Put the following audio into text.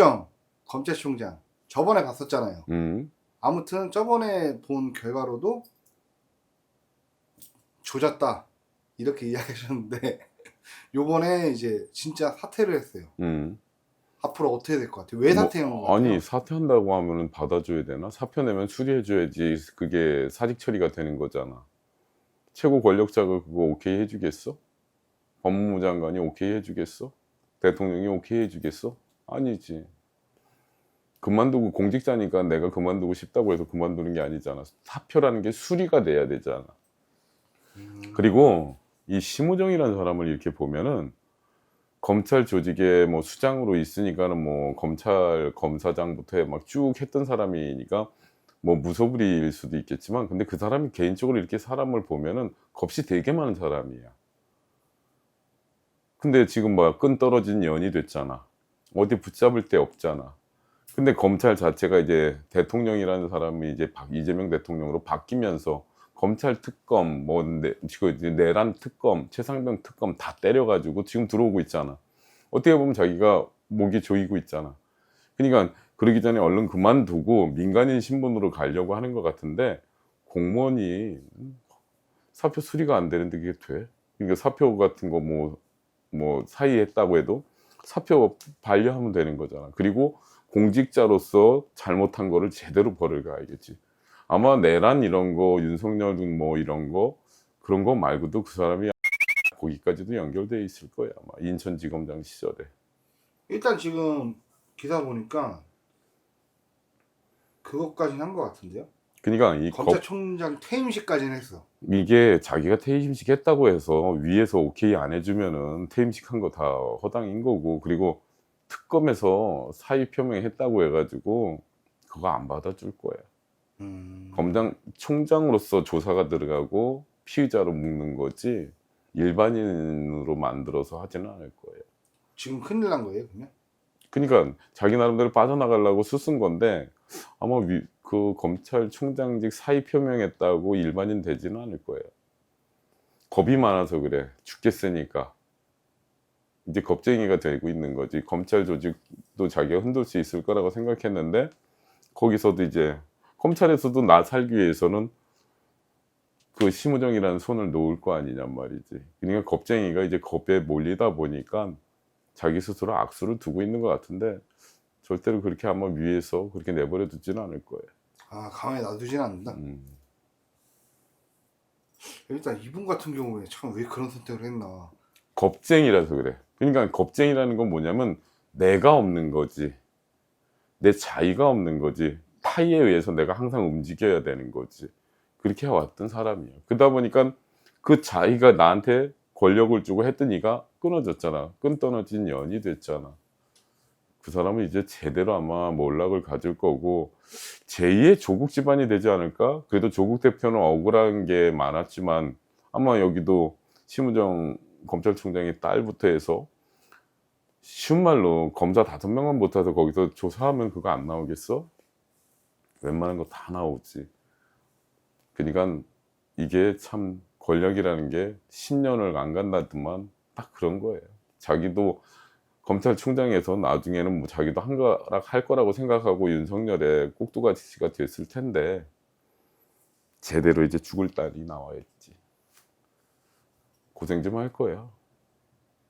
심우정 검찰총장 저번에 봤었잖아요. 음. 아무튼 저번에 본 결과로도 조졌다 이렇게 이야기하셨는데 요번에 이제 진짜 사퇴를 했어요. 음. 앞으로 어떻게 될 것 같아요? 왜 뭐, 사퇴한 것 같아요? 아니 사퇴한다고 하면은 받아줘야 되나? 사표 내면 수리해줘야지 그게 사직 처리가 되는 거잖아. 최고 권력자가 그거 오케이 해주겠어? 법무부 장관이 오케이 해주겠어? 대통령이 오케이 해주겠어? 아니지. 그만두고 공직자니까 내가 그만두고 싶다고 해서 그만두는 게 아니잖아. 사표라는 게 수리가 돼야 되잖아. 음, 그리고 이 심우정이라는 사람을 이렇게 보면은 검찰 조직에 뭐 수장으로 있으니까는 뭐 검찰 검사장부터 막 쭉 했던 사람이니까 뭐 무소불위일 수도 있겠지만 근데 그 사람이 개인적으로 이렇게 사람을 보면은 겁이 되게 많은 사람이야. 근데 지금 뭐야 끈 떨어진 연이 됐잖아. 어디 붙잡을 데 없잖아. 근데 검찰 자체가 이제 대통령이라는 사람이 이제 박- 이재명 대통령으로 바뀌면서 검찰 특검, 뭐, 내, 지금 이제 내란 특검, 최상병 특검 다 때려가지고 지금 들어오고 있잖아. 어떻게 보면 자기가 목이 조이고 있잖아. 그러니까 그러기 전에 얼른 그만두고 민간인 신분으로 가려고 하는 것 같은데 공무원이 사표 수리가 안 되는데 그게 돼? 그러니까 사표 같은 거 뭐, 뭐 사의했다고 해도 사표 반려하면 되는 거잖아. 그리고 공직자로서 잘못한 거를 제대로 벌을 가야겠지. 아마 내란 이런 거 윤석열은 뭐 이런 거 그런 거 말고도 그 사람이 거기까지도 연결돼 있을 거야 아마 인천지검장 시절에 일단 지금 기사 보니까 그것까지는 한 것 같은데요. 그러니까 이 거- 검찰총장 퇴임식까지는 했어. 이게 자기가 퇴임식 했다고 해서 위에서 오케이 안 해주면은 퇴임식 한 거 다 허당인 거고 그리고 특검에서 사의 표명했다고 해가지고 그거 안 받아줄 거야 음, 검장 총장으로서 조사가 들어가고 피의자로 묶는 거지 일반인으로 만들어서 하지는 않을 거예요. 지금 큰일 난 거예요, 그러면? 그러니까 자기 나름대로 빠져나가려고 수쓴 건데 아마 위- 그 검찰총장직 사의 표명했다고 일반인 되지는 않을 거예요. 겁이 많아서 그래. 죽겠으니까. 이제 겁쟁이가 되고 있는 거지. 검찰 조직도 자기가 흔들 수 있을 거라고 생각했는데 거기서도 이제 검찰에서도 나 살기 위해서는 그 심우정이라는 손을 놓을 거 아니냔 말이지. 그러니까 겁쟁이가 이제 겁에 몰리다 보니까 자기 스스로 악수를 두고 있는 것 같은데 절대로 그렇게 아마 위에서 그렇게 내버려 두지는 않을 거예요. 아, 가만히 놔두진 않는다. 음. 일단 이분 같은 경우에 참 왜 그런 선택을 했나. 겁쟁이라서 그래. 그러니까 겁쟁이라는 건 뭐냐면 내가 없는 거지. 내 자의가 없는 거지. 타의에 의해서 내가 항상 움직여야 되는 거지. 그렇게 해왔던 사람이야. 그러다 보니까 그 자의가 나한테 권력을 주고 했더니가 끊어졌잖아. 끈 떨어진 연이 됐잖아. 그 사람은 이제 제대로 아마 몰락을 가질 거고 제2의 조국 집안이 되지 않을까? 그래도 조국 대표는 억울한 게 많았지만 아마 여기도 심우정 검찰총장의 딸부터 해서 쉬운 말로 검사 다섯 명만 못해서 거기서 조사하면 그거 안 나오겠어? 웬만한 거 다 나오지. 그러니까 이게 참 권력이라는 게 10년을 안 간다더만 딱 그런 거예요. 자기도 검찰총장에서 나중에는 뭐 자기도 한가락 할 거라고 생각하고 윤석열의 꼭두가시가 됐을 텐데 제대로 이제 죽을 딸이 나와있지. 고생 좀 할 거야.